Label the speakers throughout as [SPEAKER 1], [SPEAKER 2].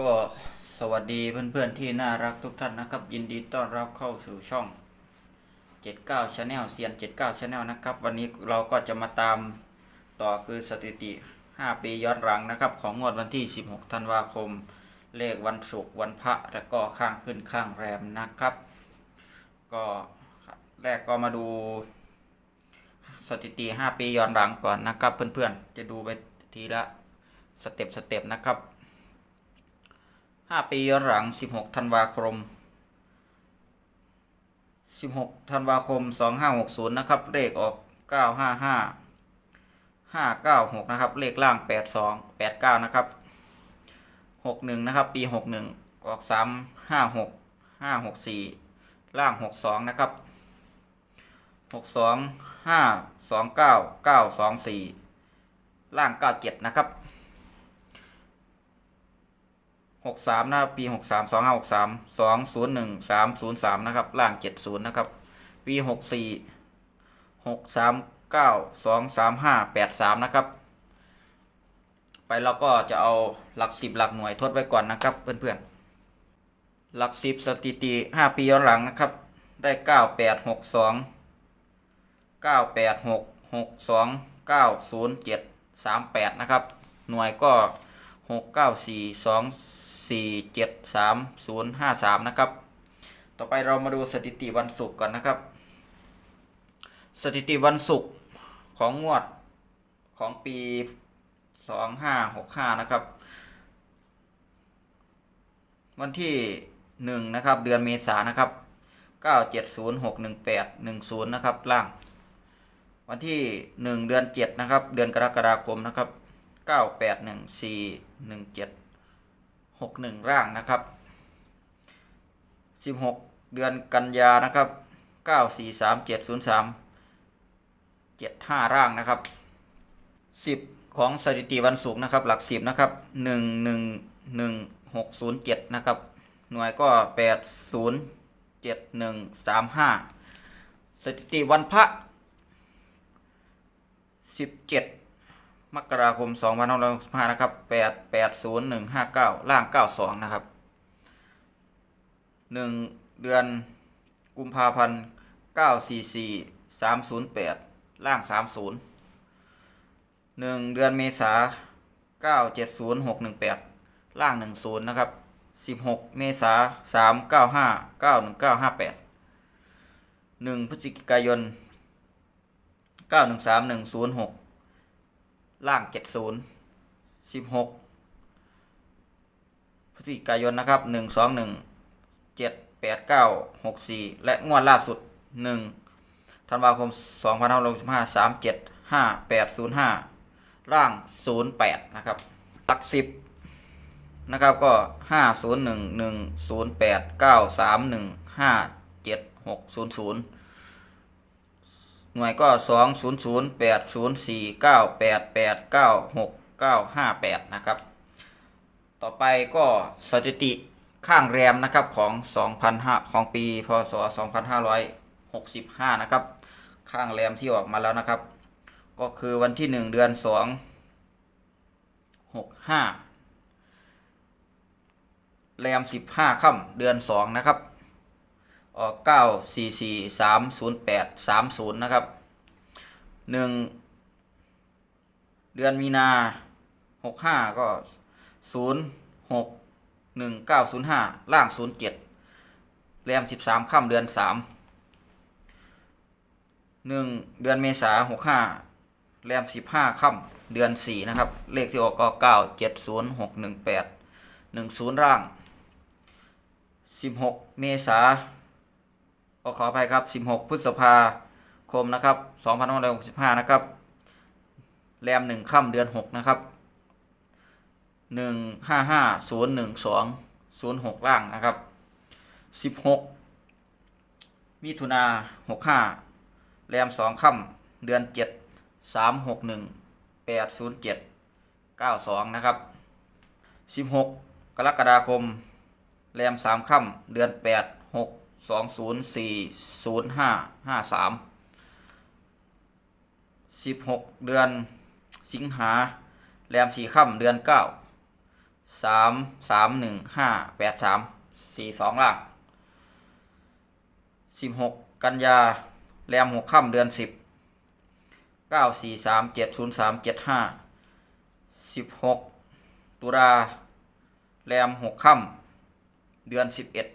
[SPEAKER 1] ก็สวัสดีเพื่อนๆที่น่ารักทุกท่านนะครับ ยินดีต้อนรับเข้าสู่ช่อง 79 Channel เซียน 79 Channel นะครับ วันนี้เราก็จะมาตามต่อคือสถิติ 5 ปีย้อนหลังนะครับ ของงวดวันที่ 16 ธันวาคม เลขวันศุกร์วันพระและก็ข้างขึ้นข้างแรมนะครับ ก็แรกก็มาดูสถิติ 5 ปีย้อนหลังก่อนนะครับ เพื่อนๆจะดูไปทีละสเต็ปสเต็ปนะครับ 5 ปีย้อนหลัง 16 ธันวาคม 16 ธันวาคม 2560 นะครับ เลขออก 955 596 นะครับ เลขล่าง 82 89 นะครับ 61 นะครับ ปี 61 ออก 356 564 ล่าง 62 นะครับ 62 529 924 ล่าง 97 นะครับ หกสามนะครับปีหกสามสองห้าหกสามสองศูนย์หนึ่งสามศูนย์สามนะครับล่างเจ็ดศูนย์นะครับปีหกสี่หกสามเก้าสองสามห้าแปดสามนะครับไปแล้วก็จะเอาหลักสิบหลักหน่วยทดไว้ก่อนนะครับเพื่อนๆหลักสิบสถิติห้าปีย้อนหลังนะครับ ได้เก้าแปดหกสองเก้าแปดหกหกสองเก้าศูนย์เจ็ดสามแปดนะครับหน่วยก็หกเก้าสี่สอง เก้าสี่เจ็ดสามศูนย์ห้าสามนะครับ ต่อไปเรามาดูสถิติวันศุกร์ก่อนนะครับ สถิติวันศุกร์ของงวดของปีสองห้าหกห้านะครับ วันที่หนึ่งนะครับ เดือนเมษายนนะครับเก้าเจ็ดศูนย์หกหนึ่งแปดหนึ่งศูนย์นะครับ ล่าง วันที่หนึ่งเดือนเจ็ดนะครับ เดือนกรกฎาคมนะครับเหนึ่งสี่หนึ่งเจ็ดหกหนึ่งร่างนะครับสิบหกเดือนกันยานะครับเก้าสี่สามเจ็ดศูนย์สามเจ็ดห้าร่างนะครับสิบของสถิติวันศุกร์นะครับ หลักสิบนะครับหนึ่งหนึ่งหนึ่งหกศูนย์เจ็ดนะครับ หน่วยก็แปดศูนย์เจ็ดหนึ่งสามห้าสถิติวันพระสิบเจ็ด มกราคม2565นะครับ880159 ล่าง 92 นะครับ 1 เดือนกุมภาพันธ์944 308 ล่าง 30 1 เดือนเมษา970618 ล่าง 10 นะครับ 16 เมษา395 91958 1 พฤศจิกายน913106 ล่างเจ็ดศูนย์สิบหกพฤศจิกายนนะครับหนึ่งสองหนึ่งเจ็ดแปดเก้าหกสี่และงวดล่าสุดหนึ่งธันวาคมสองพันห้าร้อยสิบห้าสามเจ็ดห้าแปดศูนย์ห้าร่างศูนย์แปดนะครับหลักสิบนะครับก็ห้าศูนย์หนึ่งหนึ่งศูนย์แปดเก้าสามหนึ่งห้าเจ็ดหกศูนย์ศูนย์ หน่วยก็สองศูนย์ศูนย์แปดศูนย์สี่เก้าแปดแปดเก้าหกเก้าห้าแปดนะครับ ต่อไปก็สถิติข้างแรมนะครับของสองพันห้าของปีพศสองพันห้าร้อยหกสิบห้านะครับ ข้างแรมที่ออกมาแล้วนะครับ ก็คือวันที่หนึ่งเดือนสองหกห้าแรมสิบห้าค่ำเดือนสองนะครับ ออกเก้าสี่สี่สามศูนย์แปดสามศูนย์นะครับหนึ่งเดือนมีนาหกห้าก็ศูนย์หกหนึ่งเก้าศูนย์ห้าล่างศูนย์เจ็ดแรมสิบสามค่ำเดือนสามหนึ่งเดือนเมษาหกห้าแรมสิบห้าค่ำเดือนสี่นะครับ เลขที่ออกก็เก้าเจ็ดศูนย์หกหนึ่งแปดหนึ่งศูนย์ร่างสิบหกเมษา ขอขออภัยครับ 16 พฤษภาคมนะครับ2565 นะครับ แรม 1 ค่ำเดือน 6 นะครับ 155012 06 ล่างนะครับ 16 มิถุนา65 แรม 2 ค่ำเดือน 7 361 807 92 นะครับ 16 กรกฎาคม แรม 3 ค่ำเดือน 8 6 สองศูนย์สี่ศูนย์ห้าห้าสามสิบหกเดือนสิงหาแรมสี่ค่ำเดือนเก้าสามสามหนึ่งห้าแปดสามสี่สองล่างสิบหกกันยาแรมหกค่ำเดือนสิบเก้าสี่สามเจ็ดศูนย์สามเจ็ดห้าสิบหกตุลาแรมหกค่ำเดือนสิบเอ็ด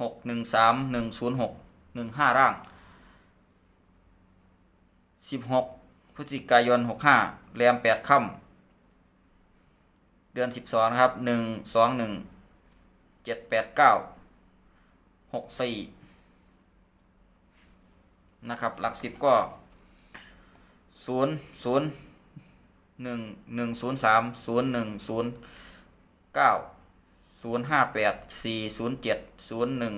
[SPEAKER 1] หกหนึ่งสามหนึ่งศูนย์หกหนึ่งห้าร่างสิบหกพฤศจิกายนหกห้าแรมแปดค่ำเดือนสิบสองนะครับหนึ่งสองหนึ่งเจ็ดแปดเก้าหกสี่นะครับหลักสิบก็ศูนย์ศูนย์หนึ่งหนึ่งศูนย์สามศูนย์หนึ่งศูนย์เก้า ศูนย์ห้าแปดสี่ศูนย์เจ็ดศูนย์หนึ่ง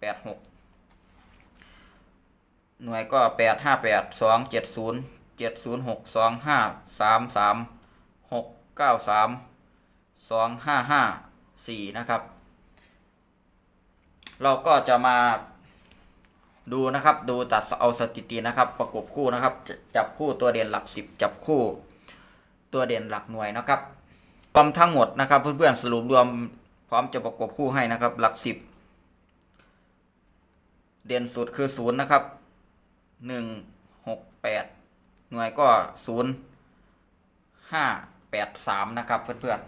[SPEAKER 1] แปดหกหน่วยก็แปดห้าแปดสองเจ็ดศูนย์เจ็ดศูนย์หกสองห้าสามสามหกเก้าสามสองห้าห้าสี่นะครับ เราก็จะมาดูนะครับดูตัดเอาสถิตินะครับ ประกบคู่นะครับจะจับคู่ตัวเด่นหลักสิบจับคู่ ตัวเด่นหลักหน่วยนะครับรวมทั้งหมดนะครับเพื่อนๆสรุปรวม พร้อมจะประกบคู่ให้นะครับ หลักสิบเด่นสุดคือศูนย์นะครับหนึ่งหกแปดหน่วยก็ศูนย์ห้าแปดสามนะครับเพื่อน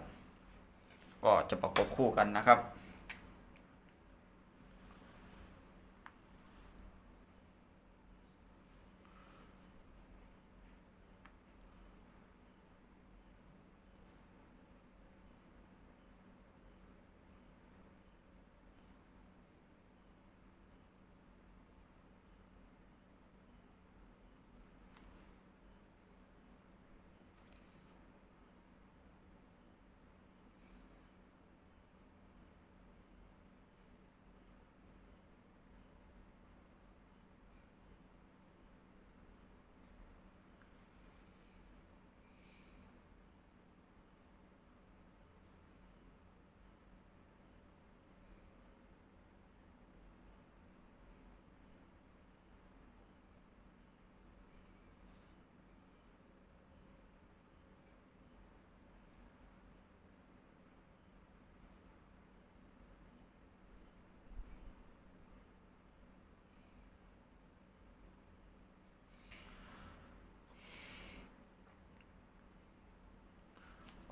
[SPEAKER 1] ๆก็จะประกบคู่กันนะครับ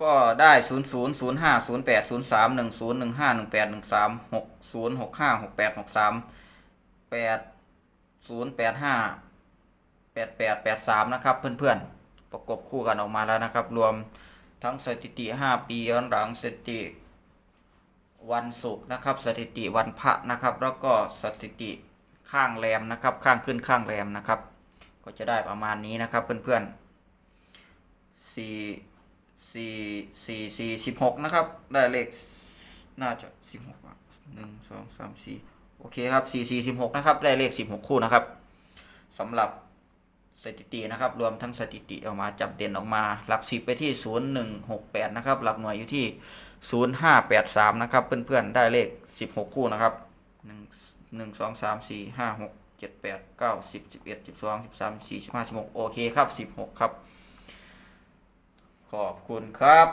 [SPEAKER 1] ก็ได้ศูนย์ศูนย์ศูนย์ห้าศูนย์แปดศูนย์สามหนึ่งศูนย์หนึ่งห้าหนึ่งแปดหนึ่งสามหกศูนย์หกห้าหกแปดหกสามแปดศูนย์แปดห้าแปดแปดแปดสามนะครับ เพื่อนๆ ประกบคู่กันออกมาแล้วนะครับ รวมทั้งสถิติห้าปีย้อนหลังสถิติวันศุกร์นะครับ สถิติวันพระนะครับ แล้วก็สถิติข้างแรมนะครับ ข้างขึ้นข้างแรมนะครับ ก็จะได้ประมาณนี้นะครับเพื่อนๆสี่ สี่สี่สี่สิบหกนะครับ ได้เลขน่าจะสิบหกหนึ่งสองสามสี่โอเคครับสี่สี่สิบหกนะครับ ได้เลขสิบหกคู่นะครับสำหรับสถิตินะครับ รวมทั้งสถิติออกมาจับเด่นออกมา หลักสิบไปที่ศูนย์หนึ่งหกแปดนะครับ หลักหน่วยอยู่ที่ศูนย์ห้าแปดสามนะครับ เพื่อนๆ ได้เลขสิบหกคู่นะครับหนึ่งหนึ่งสองสามสี่ห้าหกเจ็ดแปดเก้าสิบสิบเอ็ดสิบสองสิบสามสี่สิบห้าสิบหกโอเคครับสิบหกครับ ขอบคุณครับ